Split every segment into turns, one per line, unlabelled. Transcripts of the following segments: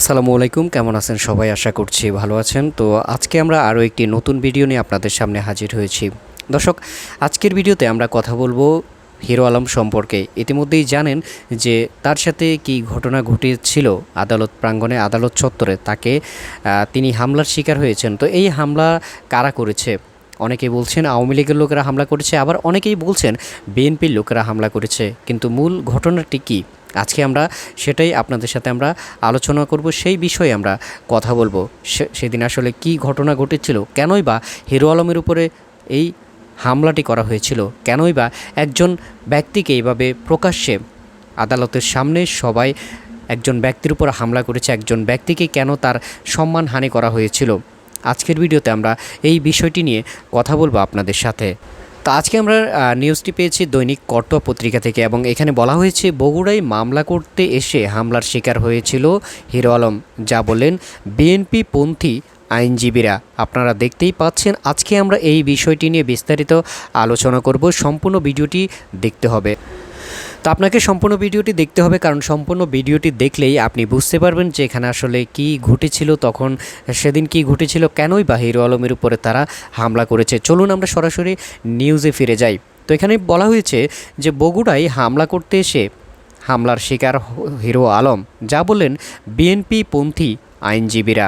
আসসালামু আলাইকুম কেমন আছেন সবাই আশা করছি ভালো আছেন তো আজকে আমরা আরও একটি নতুন ভিডিও নিয়ে আপনাদের সামনে হাজির হয়েছি দর্শক আজকের ভিডিওতে আমরা কথা বলবো হিরো আলম সম্পর্কে ইতিমধ্যেই জানেন যে তার সাথে কি ঘটনা ঘটেছিল আদালত প্রাঙ্গণে আদালত চত্বরে তাকে তিনি হামলার শিকার হয়েছেন তো এই হামলা কারা করেছে অনেকেই বলছেন আওয়ামী লীগের লোকেরা হামলা করেছে আবার অনেকেই বলছেন বিএনপির লোকেরা হামলা করেছে কিন্তু মূল ঘটনাটি কী আজকে আমরা সেটাই আপনাদের সাথে আমরা আলোচনা করব সেই বিষয়ে আমরা কথা বলবো সেদিন আসলে কি ঘটনা ঘটেছিল কেনই বা হিরো আলমের উপরে এই হামলাটি করা হয়েছিল কেনই বা একজন ব্যক্তিকে এইভাবে প্রকাশ্যে আদালতের সামনে সবাই একজন ব্যক্তির উপর হামলা করেছে একজন ব্যক্তিকে কেন তার সম্মানহানি করা হয়েছিল আজকের ভিডিওতে আমরা এই বিষয়টি নিয়ে কথা বলবো আপনাদের সাথে তো আজকে আমরা নিউজটি পেয়েছি দৈনিক কর্তব্য পত্রিকা থেকে এবং এখানে বলা হয়েছে বগুড়ায় মামলা করতে এসে হামলার শিকার হয়েছিল হিরো আলম যা বললেন বিএনপি পন্থী আইনজীবীরা আপনারা দেখতেই পাচ্ছেন আজকে আমরা এই বিষয়টি নিয়ে বিস্তারিত আলোচনা করব সম্পূর্ণ ভিডিওটি দেখতে হবে তো আপনাকে সম্পূর্ণ ভিডিওটি দেখতে হবে কারণ সম্পূর্ণ ভিডিওটি দেখলেই আপনি বুঝতে পারবেন যে এখানে আসলে কি ঘটেছিল তখন সেদিন কি ঘটেছিল কেনই বা হিরো আলমের উপরে তারা হামলা করেছে চলুন আমরা সরাসরি নিউজে ফিরে যাই তো এখানে বলা হয়েছে যে বগুড়ায় হামলা করতে এসে হামলার শিকার হিরো আলম যা বলেন বিএনপি পন্থী আইনজীবীরা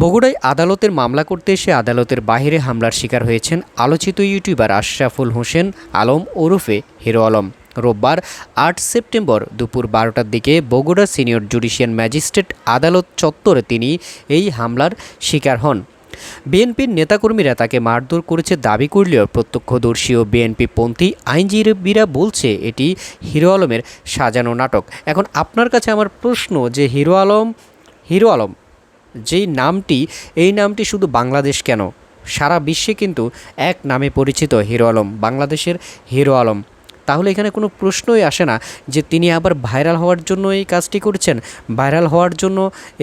বগুড়ায় আদালতের মামলা করতে এসে আদালতের বাহিরে হামলার শিকার হয়েছেন আলোচিত ইউটিউবার আশরাফুল হোসেন আলম ওরফে হিরো আলম রোববার আট সেপ্টেম্বর দুপুর বারোটার দিকে বগুড়া সিনিয়র জুডিশিয়াল ম্যাজিস্ট্রেট আদালত চত্বরে তিনি এই হামলার শিকার হন বিএনপির নেতাকর্মীরা তাকে মারধর করেছে দাবি করলেও প্রত্যক্ষদর্শী ও বিএনপি পন্থী আইনজীবীরা বলছে এটি হিরো আলমের সাজানো নাটক এখন আপনার কাছে আমার প্রশ্ন যে হিরো আলম হিরো আলম যেই নামটি এই নামটি শুধু বাংলাদেশ কেন সারা বিশ্বে কিন্তু এক নামে পরিচিত হিরো আলম বাংলাদেশের হিরো আলম তাহলে এখানে কোনো প্রশ্নই আসে না যে তিনি আবার ভাইরাল হওয়ার জন্য এই কাজটি করছেন ভাইরাল হওয়ার জন্য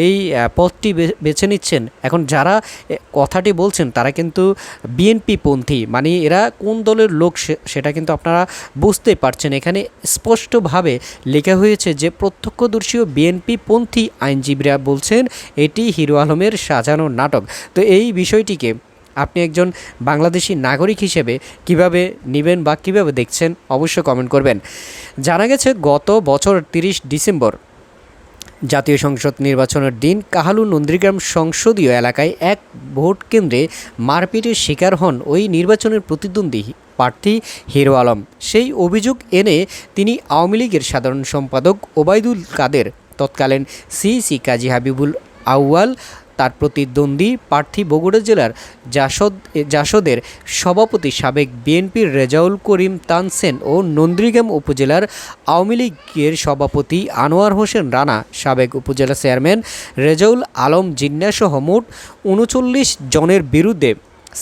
এই পথটি বেছে নিচ্ছেন এখন যারা কথাটি বলছেন তারা কিন্তু বিএনপি পন্থী মানে এরা কোন দলের লোক সেটা কিন্তু আপনারা বুঝতে পারছেন এখানে স্পষ্টভাবে লেখা হয়েছে যে প্রত্যক্ষদর্শী বিএনপি পন্থী আইনজীবীরা বলছেন এটি হিরো আলমের সাজানো নাটক তো এই বিষয়টিকে আপনি একজন বাংলাদেশি নাগরিক হিসেবে কিভাবে নেবেন বা কিভাবে দেখছেন অবশ্যই কমেন্ট করবেন জানা গেছে গত বছর তিরিশ ডিসেম্বর জাতীয় সংসদ নির্বাচনের দিন কাহালু নন্দীগ্রাম সংসদীয় এলাকায় এক ভোট কেন্দ্রে মারপিটের শিকার হন ওই নির্বাচনের প্রতিদ্বন্দ্বী প্রার্থী হিরো আলম সেই অভিযোগ এনে তিনি আওয়ামী লীগের সাধারণ সম্পাদক ওবায়দুল কাদের তৎকালীন সিইসি কাজী হাবিবুল আউয়াল তার প্রতিদ্বন্দ্বী প্রার্থী বগুড়া জেলার জাসদ জাসদের সভাপতি সাবেক বিএনপির রেজাউল করিম তানসেন ও নন্দীগ্রাম উপজেলার আওয়ামী লীগের সভাপতি আনোয়ার হোসেন রানা সাবেক উপজেলা চেয়ারম্যান রেজাউল আলম জিন্নাসহ মোট উনচল্লিশ জনের বিরুদ্ধে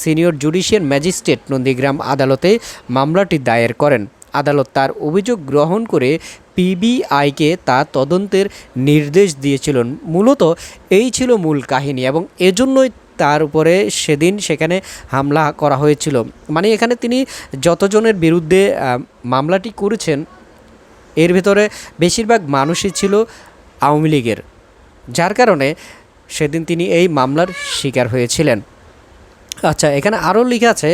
সিনিয়র জুডিশিয়াল ম্যাজিস্ট্রেট নন্দীগ্রাম আদালতে মামলাটি দায়ের করেন আদালত তার অভিযোগ গ্রহণ করে পিবিআইকে তা তদন্তের নির্দেশ দিয়েছিলেন মূলত এই ছিল মূল কাহিনী এবং এজন্যই তার উপরে সেদিন সেখানে হামলা করা হয়েছিল মানে এখানে তিনি যতজনের বিরুদ্ধে মামলাটি করেছেন এর ভেতরে বেশিরভাগ মানুষই ছিল আওয়ামী লীগের যার কারণে সেদিন তিনি এই মামলার শিকার হয়েছিলেন আচ্ছা এখানে আরও লেখা আছে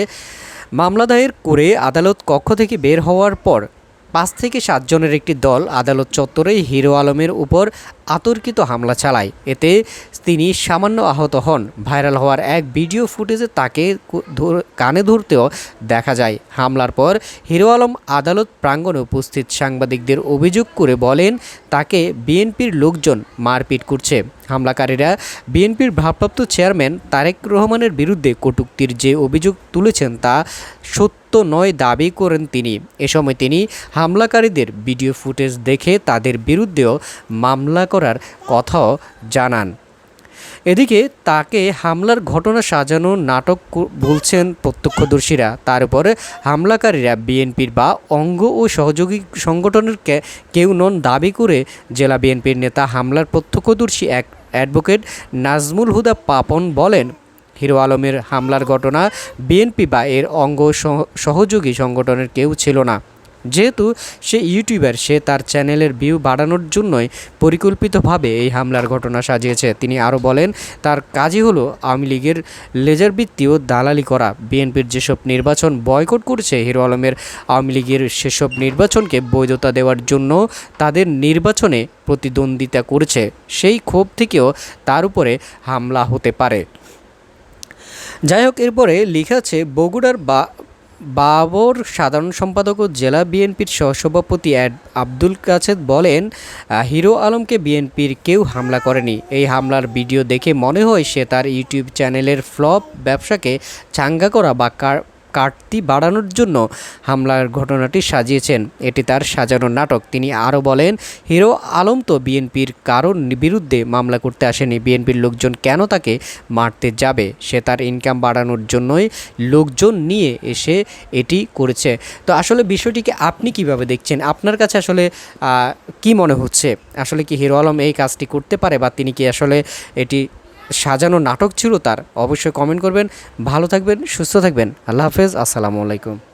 মামলা দায়ের করে আদালত কক্ষ থেকে বের হওয়ার পর পাঁচ থেকে সাতজনের একটি দল আদালত চত্বরে হিরো আলমের উপর আতর্কিত হামলা চালায় এতে তিনি সামান্য আহত হন ভাইরাল হওয়ার এক ভিডিও ফুটেজে তাকে কানে ধরতেও দেখা যায় হামলার পর হিরো আলম আদালত প্রাঙ্গণে উপস্থিত সাংবাদিকদের অভিযোগ করে বলেন তাকে বিএনপির লোকজন মারপিট করছে হামলাকারীরা বিএনপির ভারপ্রাপ্ত চেয়ারম্যান তারেক রহমানের বিরুদ্ধে কটুক্তির যে অভিযোগ তুলেছেন তা সত্য নয় দাবি করেন তিনি এ সময় তিনি হামলাকারীদের ভিডিও ফুটেজ দেখে তাদের বিরুদ্ধেও মামলা করার কথাও জানান এদিকে তাকে হামলার ঘটনা সাজানো নাটক বলছেন প্রত্যক্ষদর্শীরা তার উপরে হামলাকারীরা বিএনপির বা অঙ্গ ও সহযোগী সংগঠনের কেউ নন দাবি করে জেলা বিএনপির নেতা হামলার প্রত্যক্ষদর্শী এক অ্যাডভোকেট নাজমুল হুদা পাপন বলেন হিরো আলমের হামলার ঘটনা বিএনপি বা এর অঙ্গ সহযোগী সংগঠনের কেউ ছিল না যেহেতু সে ইউটিউবার সে তার চ্যানেলের ভিউ বাড়ানোর জন্যই পরিকল্পিতভাবে এই হামলার ঘটনা সাজিয়েছে তিনি আরও বলেন তার কাজই হলো আওয়ামী লীগের লেজার বৃত্তি ও দালালি করা বিএনপির যেসব নির্বাচন বয়কট করছে হিরো আলমের আওয়ামী লীগের সেসব নির্বাচনকে বৈধতা দেওয়ার জন্য তাদের নির্বাচনে প্রতিদ্বন্দ্বিতা করছে সেই ক্ষোভ থেকেও তার উপরে হামলা হতে পারে যাই হোক এরপরে লিখা আছে বগুড়ার বা বাবর সাধারণ সম্পাদক ও জেলা বিএনপির সহসভাপতি আব্দুল কাছেদ বলেন হিরো আলমকে বিএনপির কেউ হামলা করেনি এই হামলার ভিডিও দেখে মনে হয় সে তার ইউটিউব চ্যানেলের ফ্লপ ব্যবসাকে চাঙ্গা করা বা কাটতি বাড়ানোর জন্য হামলার ঘটনাটি সাজিয়েছেন এটি তার সাজানো নাটক তিনি আরও বলেন হিরো আলম তো বিএনপির কারোর বিরুদ্ধে মামলা করতে আসেনি বিএনপির লোকজন কেন তাকে মারতে যাবে সে তার ইনকাম বাড়ানোর জন্যই লোকজন নিয়ে এসে এটি করেছে তো আসলে বিষয়টিকে আপনি কিভাবে দেখছেন আপনার কাছে আসলে কি মনে হচ্ছে আসলে কি হিরো আলম এই কাজটি করতে পারে বা তিনি কি আসলে এটি সাজানো নাটক ছিল তার অবশ্যই কমেন্ট করবেন ভালো থাকবেন সুস্থ থাকবেন আল্লাহ হাফেজ আসসালামু আলাইকুম